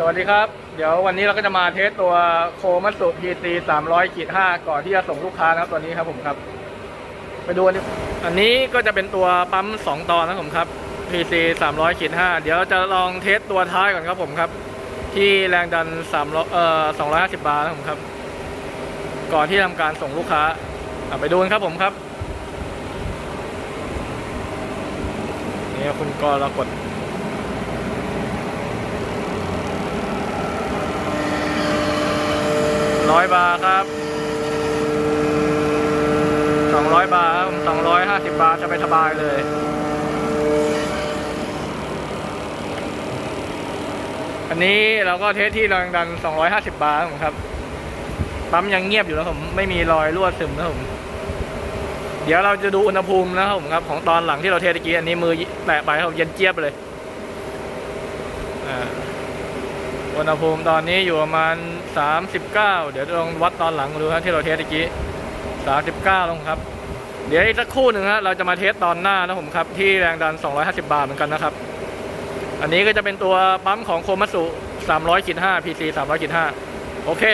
สวัสดีครับ เดี๋ยววันนี้เราก็จะมาเทสตัวโคมัตสุ PC 300ขีด5ก่อนที่จะส่งลูกค้านะครับตัวนี้ครับผมครับ ไปดูอันนี้อันนี้ก็จะเป็นตัวปั๊ม 2 ตอนนะครับผมครับ PC 300ขีด5เดี๋ยวจะลองเทสตัวท้ายก่อนครับผมครับ ที่แรงดัน3เอ่อ250 บาร์นะครับผมครับ ก่อนที่ทำการส่งลูกค้าไปดูกันครับผมครับนี่คุณกรากฎ ร้อยบาทครับสองร้อยบาทครับสองร้อยห้าสิบบาทจะไปสบายเลยอันนี้เราก็เทสที่แรงดัน 250 บาร์ครับ ปั๊มยังเงียบอยู่นะผม ไม่มีรอยรั่วซึมนะผม เดี๋ยวเราจะดูอุณหภูมินะครับผมครับ ของตอนหลังที่เราเทสตะกี้อันนี้มือแตะไปครับเย็นเจี๊ยบเลย อ่า อุณหภูมิตอนนี้อยู่ประมาณ 39 เดี๋ยวลองวัดตอนหลังดูครับที่เราเทสเมื่อกี้ 39 ลงครับ เดี๋ยวอีกสักครู่หนึ่งฮะเราจะมาเทสตอนหน้านะผมครับ ที่แรงดัน 250 บาทเหมือนกันนะครับ อันนี้ก็จะเป็นตัวปั๊มของโคมัสุ300.5 PC 300.5 โอเค